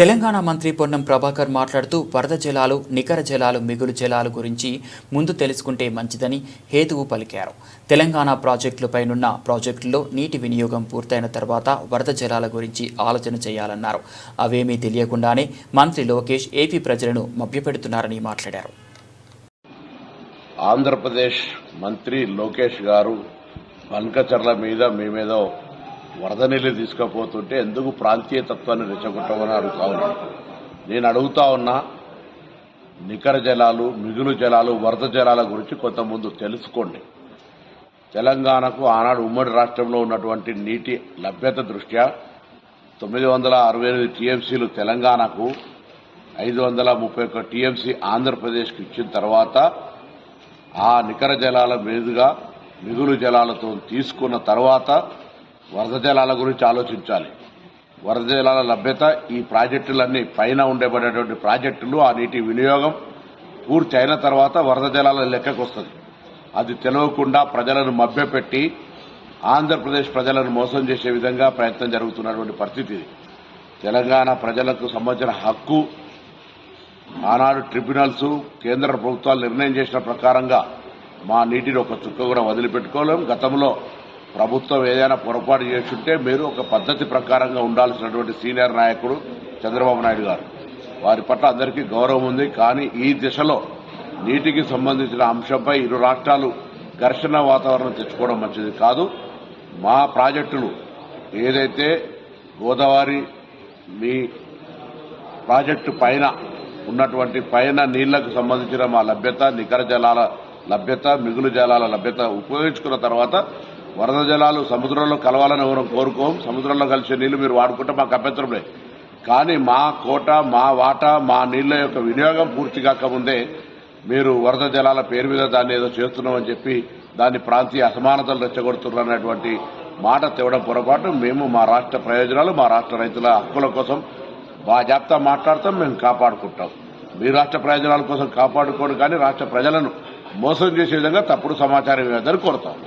తెలంగాణ మంత్రి పొన్నం ప్రభాకర్ మాట్లాడుతూ వరద జలాలు నికర జలాలు మిగులు జలాలు గురించి ముందు తెలుసుకుంటే మంచిదని హేతువు పలికారు. తెలంగాణ ప్రాజెక్టులపైనున్న ప్రాజెక్టుల్లో నీటి వినియోగం పూర్తయిన తర్వాత వరద జలాల గురించి ఆలోచన చేయాలన్నారు. అవేమీ తెలియకుండానే మంత్రి లోకేష్ ఏపీ ప్రజలను మభ్యపెడుతున్నారని మాట్లాడారు. ఆంధ్రప్రదేశ్ మంత్రి లోకేష్ గారు బంకచర్ల మీద మేమేదో వరద నీళ్ళు తీసుకుపోతుంటే ఎందుకు ప్రాంతీయ తత్వాన్ని రెచ్చగొట్టమని అడుగుతా ఉన్నాను నేను అడుగుతా ఉన్నా నికర జలాలు మిగులు జలాలు వరద జలాల గురించి కొంత ముందు తెలుసుకోండి. తెలంగాణకు ఆనాడు ఉమ్మడి రాష్ట్రంలో ఉన్నటువంటి నీటి లభ్యత దృష్ట్యా తొమ్మిది వందల అరవై ఎనిమిది టీఎంసీలు తెలంగాణకు ఐదు వందల ముప్పై ఒక్క టీఎంసీ ఆంధ్రప్రదేశ్కి ఇచ్చిన తర్వాత ఆ నికర జలాల మీదుగా మిగులు జలాలతో తీసుకున్న తర్వాత వరద జలాల గురించి ఆలోచించాలి. వరద జలాల లభ్యత ఈ ప్రాజెక్టులన్నీ పైన ఉండబడేటువంటి ప్రాజెక్టులు ఆ నీటి వినియోగం పూర్తి అయిన తర్వాత వరద జలాల లెక్కకు వస్తుంది అది తెలియకుండా ప్రజలను మభ్యపెట్టి ఆంధ్రప్రదేశ్ ప్రజలను మోసం చేసే విధంగా ప్రయత్నం జరుగుతున్నటువంటి పరిస్థితి ఇది. తెలంగాణ ప్రజలకు సంబంధించిన హక్కు ఆనాడు ట్రిబ్యునల్స్ కేంద్ర ప్రభుత్వాలు నిర్ణయం చేసిన ప్రకారంగా మా నీటిని ఒక చుక్క కూడా వదిలిపెట్టుకోలేం. గతంలో ప్రభుత్వం ఏదైనా పొరపాటు చేస్తుంటే మీరు ఒక పద్ధతి ప్రకారంగా ఉండాల్సినటువంటి సీనియర్ నాయకుడు చంద్రబాబు నాయుడు గారు. వారి పట్ల అందరికీ గౌరవం ఉంది. కానీ ఈ దిశలో నీటికి సంబంధించిన అంశంపై ఇరు రాష్ట్రాలు ఘర్షణ వాతావరణం తెచ్చుకోవడం మంచిది కాదు. మా ప్రాజెక్టులు ఏదైతే గోదావరి మీ ప్రాజెక్టు పైన ఉన్నటువంటి పైన నీళ్ళకు సంబంధించిన మా లభ్యత నికర జలాల లభ్యత మిగులు జలాల లభ్యత ఉపయోగించుకున్న తర్వాత వరద జలాలు సముద్రంలో కలవాలని ఎవరు కోరుకోం. సముద్రంలో కలిసే నీళ్ళు మీరు వాడుకుంటే మాకు అభ్యంతరం లేదు. కానీ మా కోట మా వాటా మా నీళ్ళ యొక్క వినియోగం పూర్తి కాకముందే మీరు వరద జలాల పేరు మీద దాన్ని ఏదో చేస్తున్నామని చెప్పి దాన్ని ప్రాంతీయ అసమానతలు రెచ్చగొడుతున్నటువంటి మాట తేవడం పొరపాటు. మేము మా రాష్ట్ర ప్రయోజనాలు మా రాష్ట్ర రైతుల హక్కుల కోసం మా జాబితా మాట్లాడతాం మేము కాపాడుకుంటాం. మీ రాష్ట్ర ప్రయోజనాల కోసం కాపాడుకోడు కానీ రాష్ట్ర ప్రజలను మోసం చేసే విధంగా తప్పుడు సమాచారం ఇవ్వదని కోరుతాము